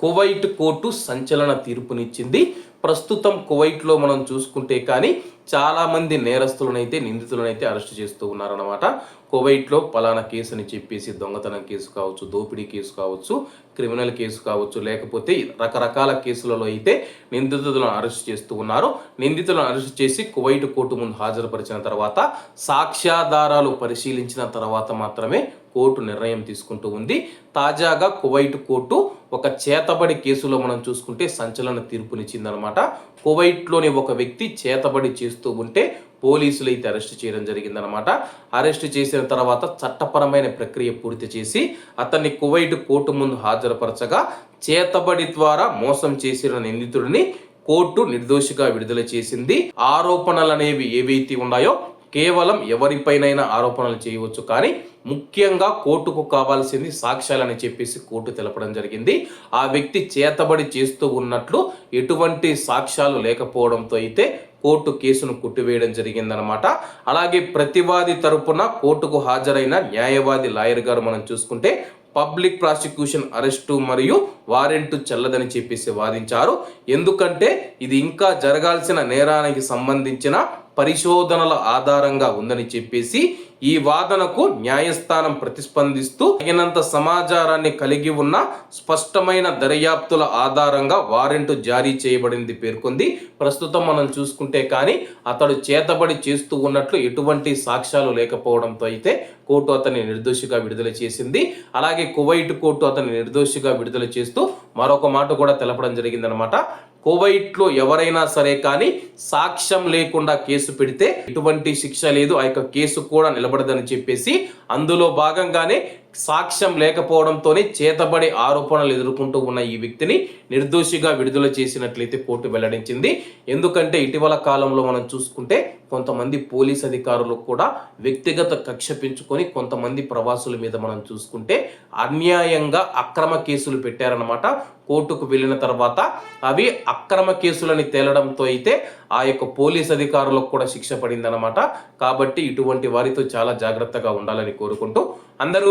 Kuwait court సంచలన తీర్పునిచ్చింది. ప్రస్తుతం కువైట్లో మనం చూసుకుంటే కానీ చాలామంది నేరస్తులనైతే నిందితులనైతే అరెస్ట్ చేస్తూ ఉన్నారన్నమాట. కువైట్లో పలానా కేసు అని చెప్పేసి దొంగతనం కేసు కావచ్చు దోపిడీ కేసు కావచ్చు క్రిమినల్ కేసు కావచ్చు లేకపోతే రకరకాల కేసులలో అయితే నిందితులను అరెస్ట్ చేస్తూ ఉన్నారు. నిందితులను అరెస్ట్ చేసి కువైట్ కోర్టు ముందు హాజరుపరిచిన తర్వాత సాక్ష్యాధారాలు పరిశీలించిన తర్వాత మాత్రమే కోర్టు నిర్ణయం తీసుకుంటూ ఉంది. తాజాగా కువైట్ కోర్టు ఒక చేతబడి కేసులో మనం చూసుకుంటే సంచలన తీర్పునిచ్చిందనమాట కువైట్లోని ఒక వ్యక్తి చేతబడి చేస్తూ ఉంటే పోలీసులు అయితే అరెస్ట్ చేయడం జరిగిందనమాట. అరెస్ట్ చేసిన తర్వాత చట్టపరమైన ప్రక్రియ పూర్తి చేసి అతన్ని కువైట్ కోర్టు ముందు హాజరుపరచగా చేతబడి ద్వారా మోసం చేసిన నిందితుడిని కోర్టు నిర్దోషిగా విడుదల చేసింది. ఆరోపణలు అనేవి ఏవైతే ఉన్నాయో కేవలం ఎవరిపైనైనా ఆరోపణలు చేయవచ్చు. కానీ ముఖ్యంగా కోర్టుకు కావాల్సింది సాక్ష్యాలని చెప్పేసి కోర్టు తెలపడం జరిగింది. ఆ వ్యక్తి చేతబడి చేస్తూ ఉన్నట్లు ఎటువంటి సాక్ష్యాలు లేకపోవడంతో అయితే కోర్టు కేసును కొట్టివేయడం జరిగిందనమాట అలాగే ప్రతివాది తరపున కోర్టుకు హాజరైన న్యాయవాది లాయర్ గారు మనం చూసుకుంటే పబ్లిక్ ప్రాసిక్యూషన్ అరెస్టు మరియు వారెంట్ చెల్లదని చెప్పేసి వాదించారు. ఎందుకంటే ఇది ఇంకా జరగాల్సిన నేరానికి సంబంధించిన పరిశోధనల ఆధారంగా ఉందని చెప్పేసి ఈ వాదనకు న్యాయస్థానం ప్రతిస్పందిస్తూ తగినంత సమాచారాన్ని కలిగి ఉన్న స్పష్టమైన దర్యాప్తుల ఆధారంగా వారెంట్ జారీ చేయబడింది పేర్కొంది. ప్రస్తుతం మనం చూసుకుంటే కానీ అతడు చేతబడి చేస్తూ ఉన్నట్లు ఎటువంటి సాక్ష్యాలు లేకపోవడంతో అయితే కోర్టు అతన్ని నిర్దోషిగా విడుదల చేసింది. అలాగే కువైట్ కోర్టు అతన్ని నిర్దోషిగా విడుదల చేస్తూ మరొక మాట కూడా తెలపడం జరిగిందనమాట కువైట్లో ఎవరైనా సరే కానీ సాక్ష్యం లేకుండా కేసు పెడితే ఎటువంటి శిక్ష లేదు ఆ యొక్క కేసు కూడా నిలబడదని చెప్పేసి అందులో భాగంగానే సాక్ష్యం లేకపోవడంతోనే చేతబడి ఆరోపణలు ఎదుర్కొంటూ ఉన్న ఈ వ్యక్తిని నిర్దోషిగా విడుదల చేసినట్లయితే కోర్టు వెల్లడించింది. ఎందుకంటే ఇటీవల కాలంలో మనం చూసుకుంటే కొంతమంది పోలీస్ అధికారులు కూడా వ్యక్తిగత కక్ష పెంచుకొని కొంతమంది ప్రవాసుల మీద మనం చూసుకుంటే అన్యాయంగా అక్రమ కేసులు పెట్టారన్నమాట. కోర్టుకు వెళ్ళిన తర్వాత అవి అక్రమ కేసులని తేలడంతో అయితే ఆ యొక్క పోలీస్ అధికారులకు కూడా శిక్ష పడిందనమాట కాబట్టి ఇటువంటి వారితో చాలా జాగ్రత్తగా ఉండాలని కోరుకుంటూ అందరూ